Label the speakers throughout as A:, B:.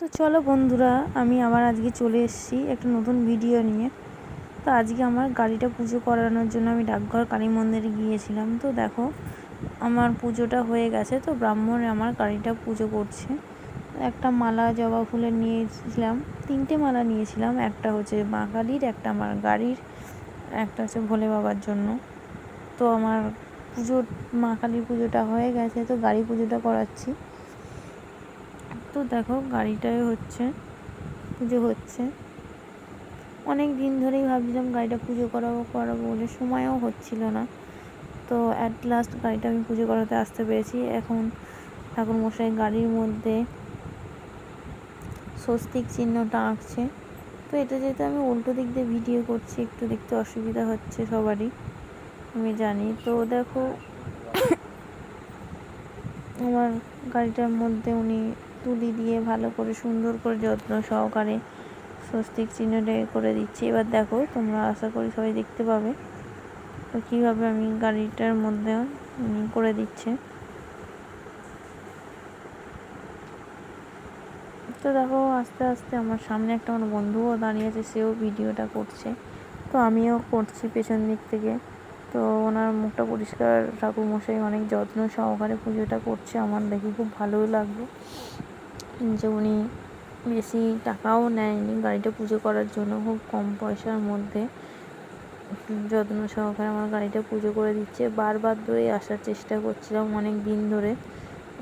A: তো চলো বন্ধুরা, আমি আবার আজকে চলে এসেছি একটা নতুন ভিডিও নিয়ে। তো আজকে আমার গাড়িটা পুজো করানোর জন্য আমি ডাকঘর কালী মন্দিরে গিয়েছিলাম। তো দেখো, আমার পুজোটা হয়ে গেছে, তো ব্রাহ্মণ আমার গাড়িটা পুজো করছে। একটা মালা, জবা ফুলের নিয়েছিলাম, তিনটে মালা নিয়েছিলাম, একটা হচ্ছে মা কালীর, একটা আমার গাড়ির, একটা হচ্ছে ভোলে বাবার জন্য। তো আমার পুজো মা কালীর পুজোটা হয়ে গেছে, তো গাড়ি পুজোটা করাচ্ছি। তো দেখো গাড়িটাই হচ্ছে, পুজো হচ্ছে। অনেক দিন ধরেই ভাবছিলাম গাড়িটা পুজো করাবো করাবো বলে সময়ও হচ্ছিল না। তো অ্যাট লাস্ট গাড়িটা আমি পুজো করাতে আসতে পেরেছি। এখন ঠাকুর মশাই গাড়ির মধ্যে স্বস্তিক চিহ্নটা আঁকছে। তো এটা যেহেতু আমি উল্টো দিক দিয়ে ভিডিও করছি, একটু দেখতে অসুবিধা হচ্ছে সবারই, আমি জানি। তো দেখো, আমার গাড়িটার মধ্যে উনি তুলি দিয়ে ভালো করে সুন্দর করে যত্ন সহকারে স্বস্তিক চিহ্নটা করে দিচ্ছি। এবার দেখো তোমরা আশা করি সবাই দেখতে পাবে তো কীভাবে আমি গাড়িটার মধ্যে করে দিচ্ছে। তো দেখো আস্তে আস্তে আমার সামনে একটা আমার বন্ধুও দাঁড়িয়ে আছে, সেও ভিডিওটা করছে। তো আমিও করছি পেছন দিক থেকে। তো ওনার মুখটা পরিষ্কার ঠাকুর মশাই অনেক যত্ন সহকারে পুজোটা করছে, আমার দেখে খুব ভালোই লাগল। যে উনি বেশি টাকাও নেয়নি গাড়িটা পুজো করার জন্য, খুব কম পয়সার মধ্যে। যত্ন সহকারে আমার গাড়িটা পুজো করে দিচ্ছে। বারবার ধরেই আসার চেষ্টা করছিলাম অনেক দিন ধরে।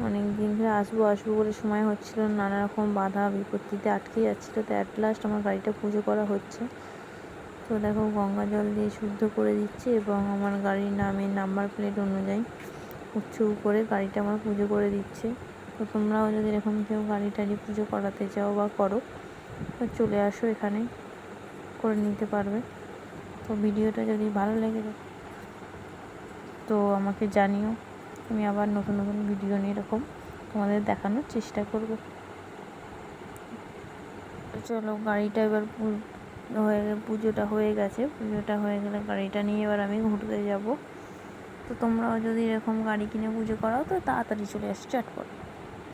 A: অনেক দিন ধরে আসব আসব বলে সময় হচ্ছিল নানা রকম বাধা বিপত্তিতে আটকে যাচ্ছিল। তো অ্যাট লাস্ট আমার গাড়িটা পুজো করা হচ্ছে। তো দেখো, গঙ্গা জল দিয়ে শুদ্ধ করে দিচ্ছে এবং আমার গাড়ির নামের নাম্বার প্লেট অনুযায়ী উঁচু করে গাড়িটা আমার পুজো করে দিচ্ছে। তো তোমরাও যদি এরকম কেউ গাড়ি টাড়ি পুজো করাতে চাও বা করো, তো চলে আসো এখানে করে নিতে পারবে। তো ভিডিওটা যদি ভালো লেগে তো আমাকে জানিও, আমি আবার নতুন নতুন ভিডিও নিয়ে এরকম তোমাদের দেখানোর চেষ্টা করব। চলো গাড়িটা এবার হয়ে পুজোটা হয়ে গেছে, পুজোটা হয়ে গেলে গাড়িটা নিয়ে এবার আমি ঘুরতে যাব। তো তোমরাও যদি এরকম গাড়ি কিনে পুজো করাও, তো তাড়াতাড়ি চলে আসো, চটপট।